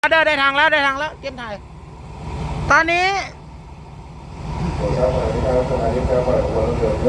เดินได้ทางแล้วได้ทางแล้วเกมถ่าย ตอนนี้ขอทราบหมายเลขทางสถานีการปล่อยของรถยนต์โย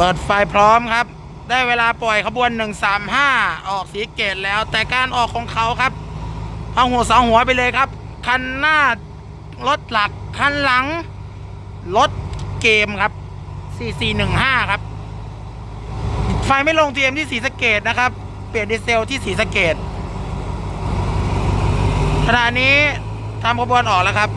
เปิดไฟพร้อมครับ ได้เวลาปล่อยขบวน 135 ออกสีเกตแล้ว แต่การออกของเขาครับเอาหัวสองหัวไปเลยครับ คันหน้ารถหลัก คันหลัง รถเกมครับ 4415 ครับ ไฟไม่ลงเทียมที่สีสเกตนะครับ เปลี่ยนดีเซลที่สีสเกตขณะนี้ทำขบวนออกแล้วครับ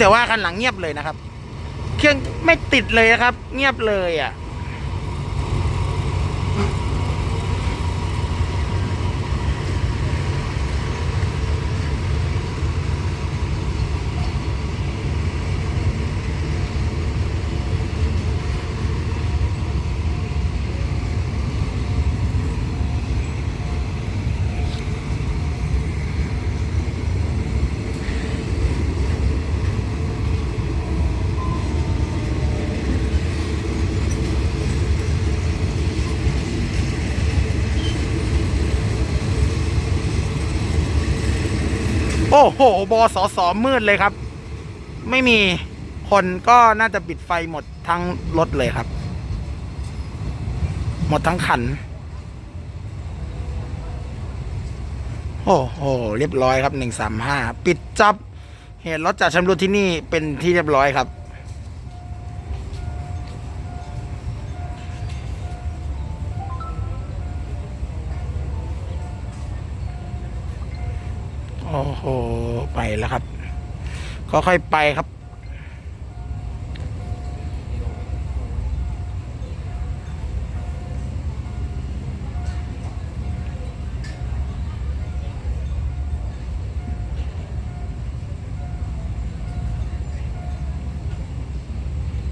แต่ว่าคันหลังเงียบเลยนะครับ เครื่องไม่ติดเลยนะครับ เงียบเลยอะ โอ้โหบสสมืดเลยครับ ไม่มีคนก็น่าจะปิดไฟหมดทั้งรถเลยครับ หมดทั้งคัน โอ้โหเรียบร้อยครับหนึ่งสามห้าปิดจับ เหตุรถจัดชำรุดที่นี่เป็นที่เรียบร้อยครับ โอ้โห ไปแล้วครับ ค่อยๆไปครับ